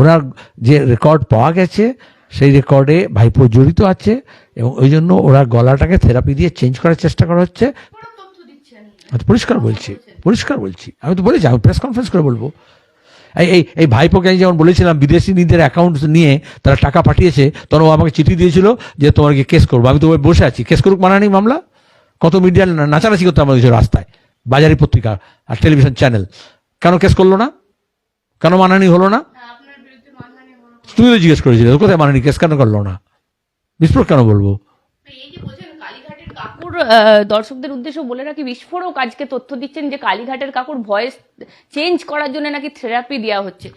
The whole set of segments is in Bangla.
ওনার যে রেকর্ড পাওয়া গেছে, সেই রেকর্ডে ভাইপো জড়িত আছে এবং ওই জন্য ওরা গলাটাকে থেরাপি দিয়ে চেঞ্জ করার চেষ্টা করা হচ্ছে। পরিষ্কার বলছি পরিষ্কার বলছি। আমি তো বলেছি, আমি প্রেস কনফারেন্স করে বলব। এই এই এই ভাইপোকে আমি যেমন বলেছিলাম, বিদেশি নিদের অ্যাকাউন্ট নিয়ে তারা টাকা পাঠিয়েছে, তখন ও আমাকে চিঠি দিয়েছিল যে তোমাকে কেস করব। আমি তো বসে আছি। কেস করুক মানা নেই মামলা। কত মিডিয়া নাচানাচি করতে আমাদের রাস্তায়, বাজারি পত্রিকা আর টেলিভিশন চ্যানেল কেন কেস করল না? কেন মানানি হলো না হ্যাঁ, আপনার বিরুদ্ধে মানহানি হলো তুমি তো জিজ্ঞেস করেছিলে কোথায় মানানি কেস কেন করল না? বিস্ফোরক কেন বলব? কাকুর দর্শকদের উদ্দেশ্য বলে রাখি বিস্ফোরক আজকে তথ্য দিচ্ছেন যে কালীঘাটের কাকুর ভয়েস চেঞ্জ করার জন্য নাকি থেরাপি দেওয়া হচ্ছে।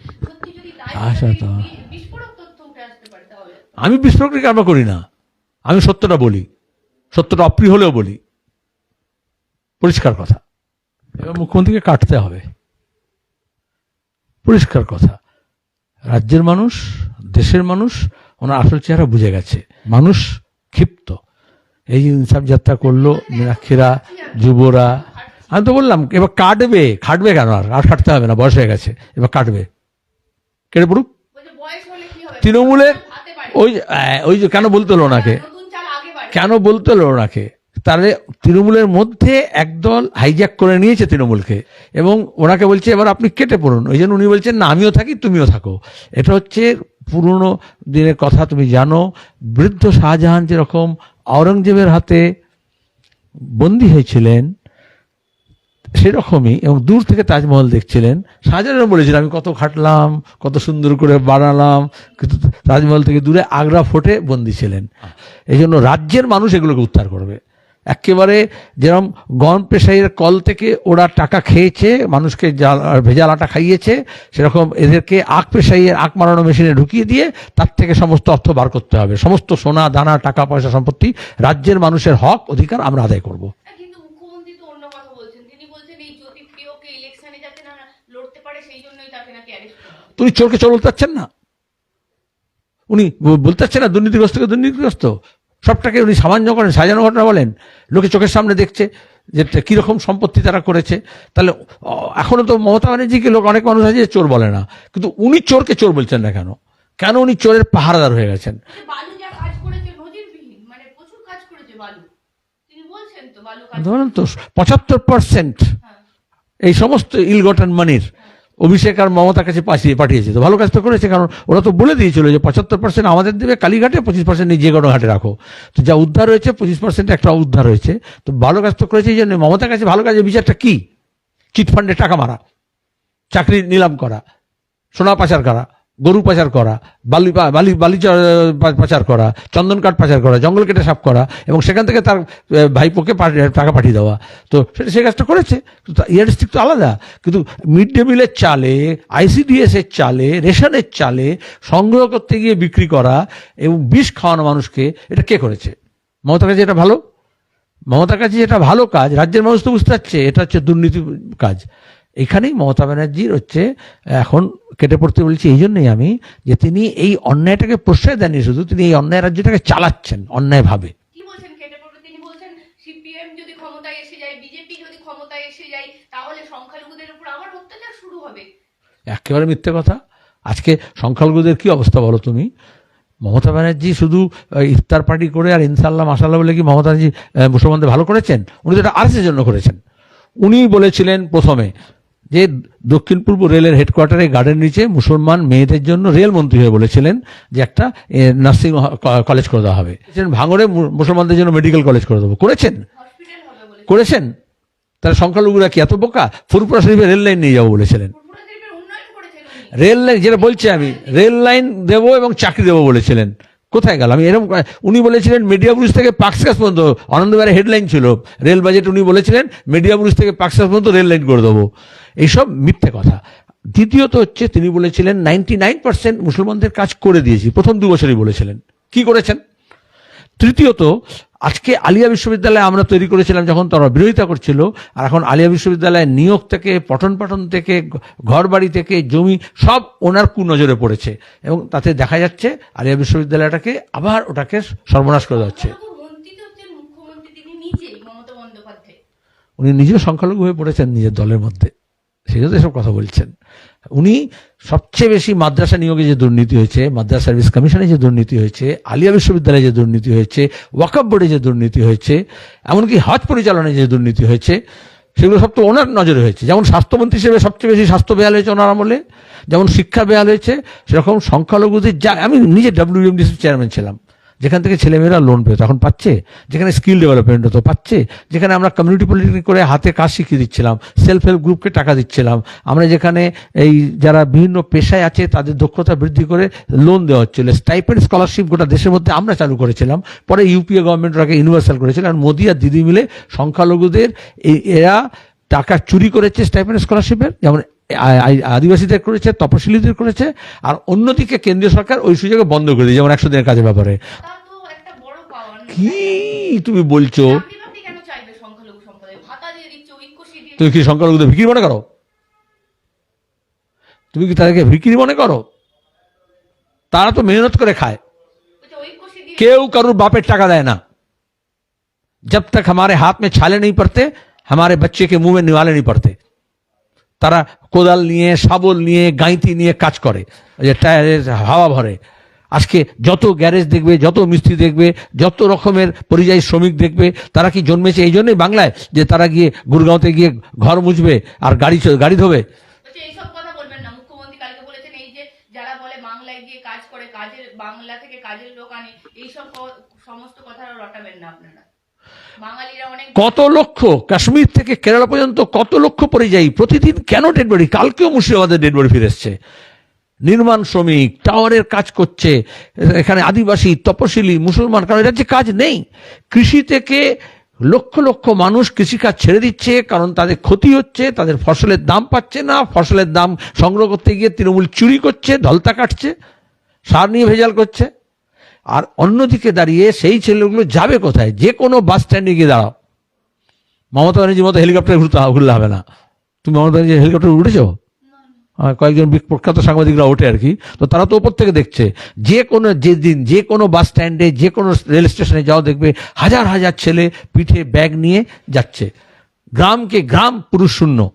আচ্ছা, তো। আমি বিস্ফোরক আমরা করি না। আমি সত্যটা বলি। সত্যটা অপ্রিয় হলেও বলি। পরিষ্কার কথা। এবার মুখ্যমন্ত্রীকে কাটতে হবে। পরিষ্কার কথা। রাজ্যের মানুষ, দেশের মানুষ, ওনার আসল চেহারা বুঝে গেছে। মানুষ ক্ষিপ্ত। এই ইনসাফ যাত্রা করল মীনাক্ষীরা, যুবরা। আমি তো বললাম, এবার কাটবে, খাটবে কেন আর? আর খাটতে হবে না, বয়স হয়ে গেছে, এবার কাটবে। কেটে পড়ুক। তৃণমূলের ওই ওই যে কেন বলতে হলো ওনাকে? কেন বলতে হলো ওনাকে? তাহলে তৃণমূলের মধ্যে একদল হাইজ্যাক করে নিয়েছে তৃণমূলকে এবং ওনাকে বলছে এবার আপনি কেটে পড়ুন। ওই জন্য উনি বলছেন না আমিও থাকি তুমিও থাকো। এটা হচ্ছে পুরনো দিনের কথা তুমি জানো। বৃদ্ধ শাহজাহান যেরকম আওরঙ্গজেবের হাতে বন্দী হয়েছিলেন সেরকমই এবং দূর থেকে তাজমহল দেখছিলেন। শাহজাহানও বলেছিলেন আমি কত খাটলাম কত সুন্দর করে বানালাম। কিন্তু তাজমহল থেকে দূরে আগ্রা ফোর্টে বন্দী ছিলেন। এই জন্য রাজ্যের মানুষ এগুলোকে উদ্ধার করবে। একেবারে যেরকম গন পেশাইয়ের কল থেকে ওরা টাকা খেয়েছে মানুষকে জাল- ভেজাল আটা খাইয়েছে সেরকম এদেরকে আখ পেশাইয়ের আখ মারানো মেশিনে ঢুকিয়ে দিয়ে তার থেকে সমস্ত অর্থ বার করতে হবে। সমস্ত সোনা দানা টাকা পয়সা সম্পত্তি রাজ্যের মানুষের হক অধিকার আমরা আদায় করব। হ্যাঁ, উনি চোরকে চোর বলতে পারছেন না? উনি বলতে পারছেন না দুর্নীতিগ্রস্তকে দুর্নীতিগ্রস্ত? সবটাকে উনি সামান্য করেন সাজানো ঘটনা বলেন লোকে চোখের সামনে দেখছে যে কীরকম সম্পত্তি তারা করেছে। তাহলে এখনও তো মমতা ব্যানার্জিকে লোক অনেক মানুষ আছে যে চোর বলে না কিন্তু উনি চোরকে চোর বলছেন না কেন? কেন উনি চোরের পাহারাদার হয়ে গেছেন? মানে তো ধরুন তো পঁচাত্তর পার্সেন্ট হ্যাঁ। এই সমস্ত ইলগটন মানির অভিষেক আর মমতার কাছে পাঠিয়ে পাঠিয়েছে। তো ভালো কাজ তো করেছে, কারণ ওরা তো বলে দিয়েছিল যে পঁচাত্তর পার্সেন্ট আমাদের দেবে, কালীঘাটে পঁচিশ পার্সেন্ট নিজে ঘাটে রাখো। তো যা উদ্ধার হয়েছে, পঁচিশ পার্সেন্ট একটা উদ্ধার হয়েছে। তো ভালো কাজ তো করেছে, এই জন্য মমতার কাছে ভালো কাজের বিচারটা কি? চিটফান্ডে টাকা মারা, চাকরি নিলাম করা, সোনা পাচার করা। গরু পাচার করা, বালি বালি বালি পাচার করা, চন্দন কাঠ পাচার করা, জঙ্গল কেটে সাফ করা, এবং সেখান থেকে তার ভাইপোকে টাকা পাঠিয়ে দেওয়া। তো সেটা সে কাজটা করেছে। ইয়ারস্টিক তো আলাদা। কিন্তু মিড ডে মিলের চালে আইসিডিএস এর চালে, রেশনের চালে সংগ্রহ করতে গিয়ে বিক্রি করা এবং বিষ খাওয়ানো মানুষকে এটা কে করেছে? মমতার কাছে এটা ভালো? মমতার কাছে যেটা ভালো কাজ, রাজ্যের মানুষ তো বুঝতে পারছে, এটা হচ্ছে দুর্নীতি কাজ। এখানেই মমতা ব্যানার্জির হচ্ছে এখন কেটে পড়তে বলছি এই জন্যই আমি যে তিনি এই অন্যায়টাকে প্রশ্রয় দেননি শুধু তিনি এই অন্যায় রাজ্যটাকে চালাচ্ছেন অন্যায়ভাবে। একেবারে মিথ্যে কথা। আজকে সংখ্যালঘুদের কি অবস্থা বলো তুমি? মমতা ব্যানার্জি শুধু ইফতার পার্টি করে আর ইনশাল্লাহ মাসাল্লাহ বলে কি মমতা ব্যানার্জি মুসলমানদের ভালো করেছেন? উনি তো এটা আরএসের জন্য করেছেন। উনি বলেছিলেন প্রথমে যে দক্ষিণ পূর্ব রেলের হেডকোয়ার্টারে গার্ডেন নিচে মুসলমান মেয়েদের জন্য রেল মন্ত্রী হয়ে বলেছিলেন যে একটা নার্সিং কলেজ করে দেওয়া হবে। ভাঙড়ে মুসলমানদের জন্য মেডিকেল কলেজ করে দেবো। করেছেন? করেছেন? তাহলে সংখ্যালঘুরা কি এত বোকা? ফুরপুরা শরীফে রেল লাইন নিয়ে যাব বলেছিলেন। রেল লাইন যেটা বলছি আমি রেল লাইন দেবো এবং চাকরি দেবো বলেছিলেন। কোথায় গেল? আমি এরকম উনি বলেছিলেন মিডিয়া ব্রুজ থেকে পাক্সকাস পর্যন্ত আনন্দবারে হেডলাইন ছিল। রেল বাজেট উনি বলেছিলেন মিডিয়া ব্রুজ থেকে পাক্সকাস পর্যন্ত রেল লাইন করে দেবো। এইসব মিথ্যে কথা। দ্বিতীয়ত হচ্ছে তিনি বলেছিলেন নাইনটি নাইন পার্সেন্ট মুসলমানদের কাজ করে দিয়েছি প্রথম দু বছরই বলেছিলেন। কি করেছেন? তৃতীয়ত আজকে আলিয়া বিশ্ববিদ্যালয় আমরা তৈরি করেছিলাম যখন তারা বিরোধিতা করছিল আর এখন আলিয়া বিশ্ববিদ্যালয়ের নিয়োগ থেকে পঠন পাঠন থেকে ঘর বাড়ি থেকে জমি সব ওনার কুনজরে পড়েছে। এবং তাতে দেখা যাচ্ছে আলিয়া বিশ্ববিদ্যালয়টাকে আবার ওটাকে সর্বনাশ করে যাচ্ছে। উনি নিজেও সংখ্যালঘু হয়ে পড়েছেন নিজের দলের মধ্যে। জন্য এসব কথা বলছেন। উনি সবচেয়ে বেশি মাদ্রাসা নিয়োগে যে দুর্নীতি হয়েছে, মাদ্রাসা সার্ভিস কমিশনে যে দুর্নীতি হয়েছে, আলিয়া বিশ্ববিদ্যালয়ে যে দুর্নীতি হয়েছে, ওয়াকফ বোর্ডে যে দুর্নীতি হয়েছে, এমনকি হজ পরিচালনায় যে দুর্নীতি হয়েছে, সেগুলো সব তো ওনার নজরে হয়েছে। যেমন স্বাস্থ্যমন্ত্রী হিসেবে সবচেয়ে বেশি স্বাস্থ্য বেয়াল হয়েছে ওনার আমলে, যেমন শিক্ষা বেয়াল হয়েছে, সেরকম সংখ্যালঘুদের যা আমি নিজে ডাব্লিউএমডিসির চেয়ারম্যান ছিলাম। যেখান থেকে ছেলেমেয়েরা লোন পেত এখন পাচ্ছে? যেখানে স্কিল ডেভেলপমেন্ট হতো, পাচ্ছে? যেখানে আমরা কমিউনিটি পলিটিক্স করে হাতে কাজ শিখিয়ে দিচ্ছিলাম সেলফ হেল্প গ্রুপকে টাকা দিচ্ছিলাম, আমরা যেখানে এই যারা বিভিন্ন পেশায় আছে, তাদের দক্ষতা বৃদ্ধি করে লোন দেওয়া হচ্ছিল। স্টাইপেন্ড স্কলারশিপ গোটা দেশের মধ্যে আমরা চালু করেছিলাম। পরে ইউপিএ গভর্নমেন্ট ওটাকে ইউনিভার্সাল করেছিল আর মোদি আর দিদি মিলে সংখ্যালঘুদের এরা টাকা চুরি করেছে স্টাইপেন্ড স্কলারশিপের যেমন আদিবাসীদের করেছে তপশিলীদের করেছে আর অন্যদিকে কেন্দ্রীয় সরকার ওই সুযোগে বন্ধ করে দিয়েছে যেমন একশো দিনের কাজের ব্যাপারে তা তো একটা বড় পাওয়া না? কি তুমি বলছো চাকরি বাকরি কেন চাইবে সংখ্যালঘু সম্প্রদায় ভাতা দিয়ে দিচ্ছে ঐক্যশ্রী দিয়ে তুমি কি সংখ্যালঘুদের ভিকিরি মনে করো তুমি কি তাদেরকে ভিকিরি মনে করো তারা তো মেহনত করে খায় বলছে ঐক্যশ্রী দিয়ে কেউ কারুর বাপের টাকা দেয় না जब तक हमारे हाथ में छाले नहीं पड़ते हमारे बच्चे के मुंह में निवाले नहीं पड़ते তারা কোদাল নিয়ে, শাবল নিয়ে, গাঁইতি নিয়ে কাজ করে। যে টায়ারে হাওয়া ভরে। আজকে যত গ্যারেজ দেখবে, যত মিস্ত্রি দেখবে, যত রকমের পরিযায়ী শ্রমিক দেখবে, তারা কি জন্মেছে এই জন্যই বাংলায়? যে তারা গিয়ে গুরগাঁওতে গিয়ে ঘর মুছবে আর গাড়ি গাড়ি ধোবে? বলে থেকে কাজের লোক আনে, এইসব সমস্ত কথা রটাবেন না আপনারা। কত লক্ষ? কাশ্মীর থেকে কেরালা পর্যন্ত কত লক্ষ পরিযায়ী? প্রতিদিন কেন ডেড বডি কালকেও মুর্শিদাবাদের ডেড বডি ফিরে এসছে। নির্মাণ শ্রমিক, টাওয়ারের কাজ করছে, এখানে আদিবাসী, তপশিলি, মুসলমান, কারণ এটা যে কাজ নেই। কৃষি থেকে লক্ষ লক্ষ মানুষ কৃষিকাজ ছেড়ে দিচ্ছে, কারণ তাদের ক্ষতি হচ্ছে, তাদের ফসলের দাম পাচ্ছে না, ফসলের দাম সংগ্রহ করতে গিয়ে তৃণমূল চুরি করছে, ধলতা কাটছে, সার নিয়ে ভেজাল করছে। আর অন্যদিকে দাঁড়িয়ে সেই ছেলেগুলো যাবে কোথায়? যে কোনো বাস স্ট্যান্ডে গিয়ে দাঁড়াও। মমতা ব্যানার্জির মতো হেলিকপ্টারে ঘুরতে ঘুরলে হবে না। তুমি মমতা ব্যানার্জি হেলিকপ্টারে উঠেছো? আহ, কয়েকজন প্রখ্যাত সাংবাদিকরা ওঠে আর কি। তো তারা তো ওপর থেকে দেখছে। যে কোনো যে দিন যে কোনো বাস স্ট্যান্ডে যে কোনো রেল স্টেশনে যাও দেখবে হাজার হাজার ছেলে পিঠে ব্যাগ নিয়ে যাচ্ছে। গ্রামকে গ্রাম পুরুষ শূন্য।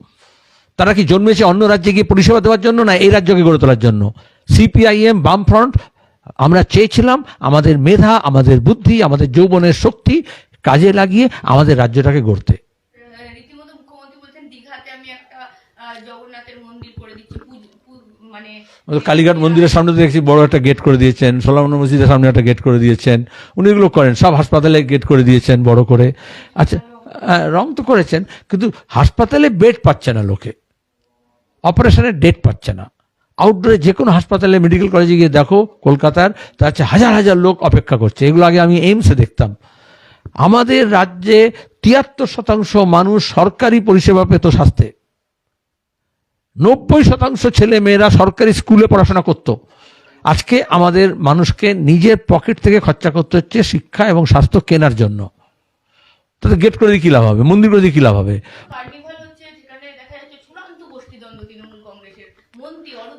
তারা কি জন্মেছে অন্য রাজ্যে গিয়ে পরিষেবা দেওয়ার জন্য না এই রাজ্যকে গড়ে তোলার জন্য? সিপিআইএম বামফ্রন্ট আমরা চেয়েছিলাম আমাদের মেধা আমাদের বুদ্ধি আমাদের যৌবনের শক্তি কাজে লাগিয়ে আমাদের রাজ্যটাকে গড়তে। মানে কালীঘাট মন্দিরের সামনে দেখছি বড় একটা গেট করে দিয়েছেন সোলামন মসজিদের সামনে একটা গেট করে দিয়েছেন উনি এগুলো করেন সব হাসপাতালে গেট করে দিয়েছেন বড় করে। আচ্ছা রং তো করেছেন কিন্তু হাসপাতালে বেড পাচ্ছে না লোকে অপারেশনের ডেট পাচ্ছে না। আউটডোরে যে কোনো হাসপাতালে মেডিকেল কলেজে গিয়ে দেখো, কলকাতার, তার হচ্ছে হাজার হাজার লোক অপেক্ষা করছে। এগুলো আগে আমি এইমসে দেখতাম। আমাদের রাজ্যে তিয়াত্তর শতাংশ মানুষ সরকারি পরিষেবা পেত স্বাস্থ্যে। নব্বই শতাংশ ছেলে মেয়েরা সরকারি স্কুলে পড়াশোনা করত। আজকে আমাদের মানুষকে নিজের পকেট থেকে খরচা করতে হচ্ছে শিক্ষা এবং স্বাস্থ্য কেনার জন্য। তাতে গেট করে দিয়ে কী লাভ হবে? মন্দির করে দিয়ে কি লাভ হবে কার্নিভাল হচ্ছে সেখানে দেখা যাচ্ছে চূড়ান্ত গোষ্ঠীদ্বন্দ্ব তৃণমূল কংগ্রেসের মন্ত্রী অরূপ আচ্ছা, বিশ্বাসের তা- সামনে না। চলছে মারামারি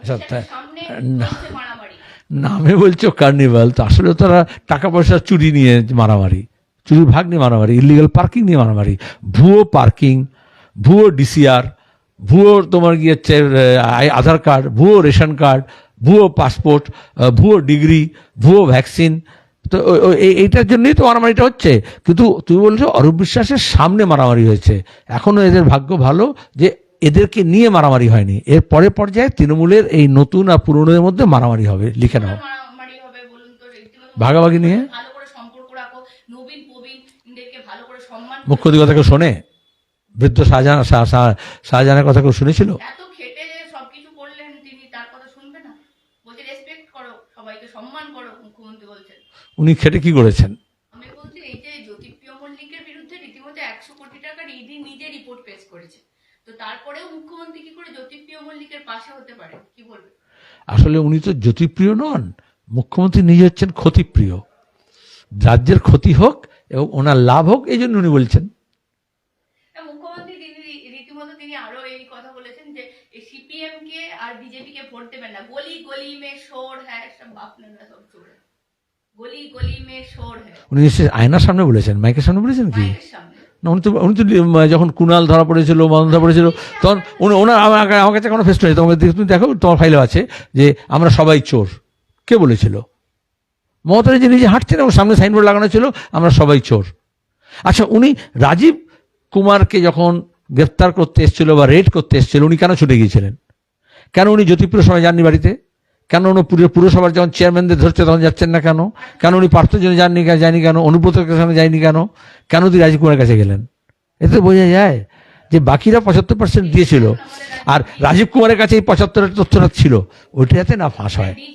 নামে বলছো কার্নিভাল তো আসলে তারা টাকা পয়সা চুরি নিয়ে মারামারি চুরির ভাগ নিয়ে মারামারি ইলিগাল পার্কিং নিয়ে মারামারি ভুয়ো পার্কিং ভুয়ো ডিসিআর ভুয়ো তোমার গিয়ে আধার কার্ড ভুয়ো রেশন কার্ড ভুয়ো পাসপোর্ট ভুয়ো ডিগ্রি ভুয়ো ভ্যাকসিন তো এইটার জন্যই তো মারামারিটা হচ্ছে। কিন্তু তুমি বলছো অরূপ বিশ্বাসের সামনে মারামারি হয়েছে। এখনও এদের ভাগ্য ভালো যে এদেরকে নিয়ে মারামারি হয়নি। এর পরে পর্যায়ে তৃণমূলের এই নতুন আর পুরনোদের মধ্যে মারামারি হবে। লিখে নাও। ভাগাভাগি নিয়ে? মুখ্য কথা কেউ শোনে? বৃদ্ধ শাহজাহান শাহ- শাহ- শাহজাহানের কথা কেউ শুনেছিল? এত খেটে যে সবকিছু করলেন তিনি তার কথা শুনবে না বলছে রেসপেক্ট করো সবাইকে সম্মান করো মুখ্যমন্ত্রী বলছেন উনি খেটে কি করেছেন আমি বলছি এই যে জ্যোতিপ্রিয় মল্লিকের বিরুদ্ধে রীতিমতো একশো কোটি টাকার ইডি নিজে রিপোর্ট পেশ করেছে তো তারপরেও মুখ্যমন্ত্রী কি করে জ্যোতিপ্রিয় মল্লিকের পাশে হতে পারে? কি বলবে আসলে উনি তো জ্যোতিপ্রিয় নন মুখ্যমন্ত্রী নিজে হচ্ছেন ক্ষতিপ্রিয়। রাজ্যের ক্ষতি হোক এবং ওনার লাভ হোক এই জন্য উনি বলছেন। মুখ্যমন্ত্রী তিনি রীতিমতো তিনি আরও এই কথা বলেছেন যে সিপিএম কে আর বিজেপি কে ভোট দেবেন না। গলি গলি মে শোর হ্যাঁ সব আপনারা সব চোর। গলি গলি মে শোর হ্যাঁ উনি আয়নার সামনে বলেছেন মাইকের সামনে বলেছেন কি? উনি তো উনি তো যখন কুণাল ধরা পড়েছিল, মদন ধরা পড়েছিল, তখন উনি, ওনার আমার আমার কাছে কোনো ফেস্ট নেই। তোমাকে তুমি দেখো, তোমার ফাইলেও আছে যে আমরা সবাই চোর। কে বলেছিল? মমতা যে নিজে হাঁটছেন এবং সামনে সাইনবোর্ড লাগানো ছিল, আমরা সবাই চোর। আচ্ছা উনি রাজীব কুমারকে যখন গ্রেফতার করতে এসেছিল বা রেড করতে এসেছিল, উনি কেন ছুটে গিয়েছিলেন? কেন উনি জ্যোতিপুর সময় যাননি বাড়িতে? কেন উনি পুরো পুরসভার যখন চেয়ারম্যানদের ধরছে, তখন যাচ্ছেন না কেন? কেন উনি পার্থর জন্য যাননি কেন যায়নি কেন? অনুব্রতের কাছে যায়নি কেন? কেন তুই রাজীব কুমারের কাছে গেলেন? এতে বোঝা যায় যে বাকিরা পঁচাত্তর পার্সেন্ট দিয়েছিল। আর রাজীব কুমারের কাছে এই পঁচাত্তরের তথ্যটা ছিল। ওইটাতে না ফাঁস হয়।